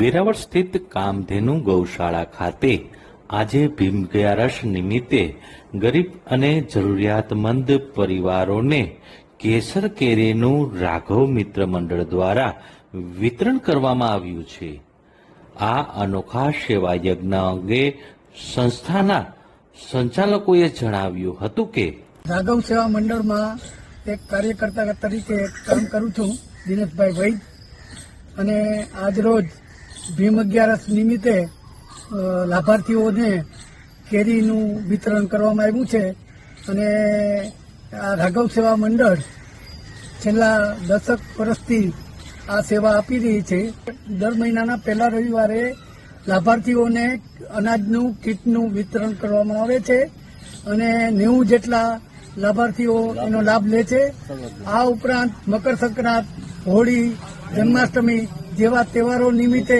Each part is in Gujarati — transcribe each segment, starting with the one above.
વેરાવળ સ્થિત કામધેનુ ગૌશાળા ખાતે આજે ભીમ નિમિત્તે ગરીબ અને જરૂરિયાતમંદ પરિવારોને કેસર કેરીનું રાઘવ મિત્ર મંડળ દ્વારા વિતરણ કરવામાં આવ્યું છે. આ અનોખા સેવા યજ્ઞ અંગે સંસ્થાના સંચાલકોએ જણાવ્યું હતું કે રાઘવ સેવા મંડળમાં એક કાર્યકર્તા તરીકે કામ કરું છું, દિનેશભાઈ વૈદ. અને આજરોજ ભીમ અગિયારસ નિમિત્તે લાભાર્થીઓને કેરીનું વિતરણ કરવામાં આવ્યું છે અને આ રાઘવ સેવા મંડળ છેલ્લા દશક વર્ષથી આ સેવા આપી રહી છે. દર મહિનાના પહેલા રવિવારે લાભાર્થીઓને અનાજનું, કીટનું વિતરણ કરવામાં આવે છે અને નેવું જેટલા લાભાર્થીઓ એનો લાભ લે છે. આ ઉપરાંત મકર સંક્રાંત હોળી, જન્માષ્ટમી જેવા તહેવારો નિમિત્તે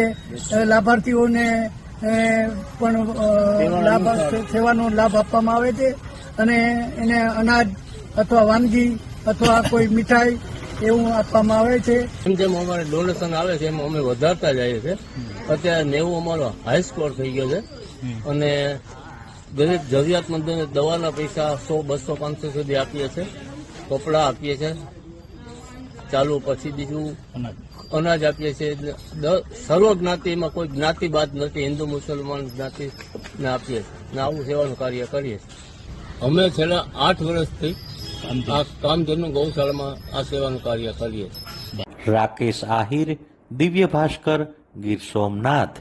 લાભાર્થીઓને પણ લાભ સેવાનો લાભ આપવામાં આવે છે. અને એને અનાજ અથવા વાનગી અથવા કોઈ મીઠાઈ એવું આપવામાં આવે છે. જેમ જેમ અમારે ડોનેશન આવે છે એમ અમે વધારતા જઈએ છીએ. અત્યારે નેવું અમારો હાઈ સ્કોર થઈ ગયો છે. અને દરેક જરૂરિયાતમંદોને દવાના પૈસા સો બસો પાંચસો સુધી આપીએ છીએ. કપડાં આપીએ છીએ. ચાલુ પછી બીજું અનાજ આપીએ છીએ. સર્વ જ્ઞાતિમાં કોઈ જ્ઞાતિ બાદ નથી, હિન્દુ, મુસલમાન જ્ઞાતિને આપીએ ને આવું સેવાનું કાર્ય કરીએ અમે છેલ્લા આઠ વર્ષથી આ કામધેનુ ગૌશાળામાં આ સેવાનું કાર્ય કરીએ રાકેશ આહિર, દિવ્ય ભાસ્કર, ગીર સોમનાથ.